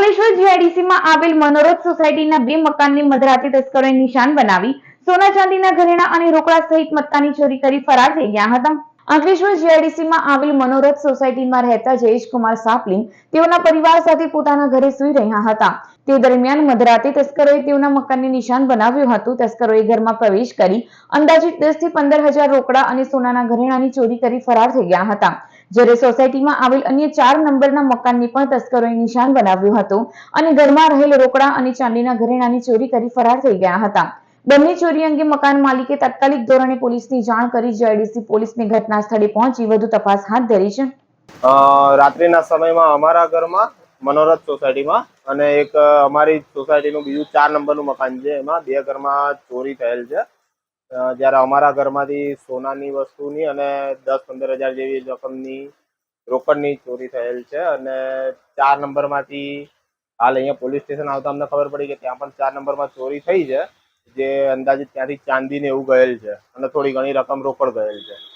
અંકલેશ્વર જીઆઈડીસીમાં આવેલ મનોરથ સોસાયટીના બે મકાનની મધરાતે તસ્કરોએ નિશાન બનાવી. સોના ચાંદીના ઘરેણા અને રોકડા સહિત મત્તાની ચોરી કરી ફરાર થઈ ગયા હતા. અંકલેશ્વર જીઆઈડીસીમાં આવેલ મનોરથ સોસાયટીમાં રહેતા જયેશકુમાર સાપલિંગ તેઓના પરિવાર સાથે પોતાના ઘરે સૂઈ રહ્યા હતા. તે દરમિયાન મધરાતે તસ્કરોએ તેઓના મકાનને નિશાન બનાવ્યું હતું. તસ્કરોએ ઘરમાં પ્રવેશ કરી અંદાજિત દસથી પંદર હજાર રોકડા અને સોનાના ઘરેણાની ચોરી કરી ફરાર થઈ ગયા હતા. જ્યારે સોસાયટીમાં આવેલ અન્ય ચાર નંબરના મકાનની પણ તસ્કરોએ નિશાન બનાવ્યું હતું અને ઘરમાં રહેલ રોકડા અને ચાંદીના ઘરેણાની ચોરી કરી ફરાર થઈ ગયા હતા. બંને ચોરી અંગે મકાન માલિકે તાત્કાલિક ધોરણે પોલીસની જાણ કરી જીઆઈડીસી પોલીસને ઘટના સ્થળે પહોંચી વધુ તપાસ હાથ ધરી છે. રાત્રિના સમયમાં અમારા ઘરમાં મનોરથ સોસાયટીમાં અને એક અમારી સોસાયટીનું બીજું ચાર નંબરનું મકાન છે. એમાં બે ઘરમાં ચોરી થયેલ છે. જ્યારે અમારા ઘરમાંથી સોનાની વસ્તુની અને દસ પંદર હજાર જેવી રકમની રોકડની ચોરી થયેલ છે અને ચાર નંબરમાંથી હાલ અહીંયા પોલીસ સ્ટેશન આવતા અમને ખબર પડી કે ત્યાં પણ ચાર નંબરમાં ચોરી થઈ છે. જે અંદાજિત ત્યાંથી ચાંદીને એવું ગયેલ છે. અને થોડી ઘણી રકમ રોકડ ગયેલ છે.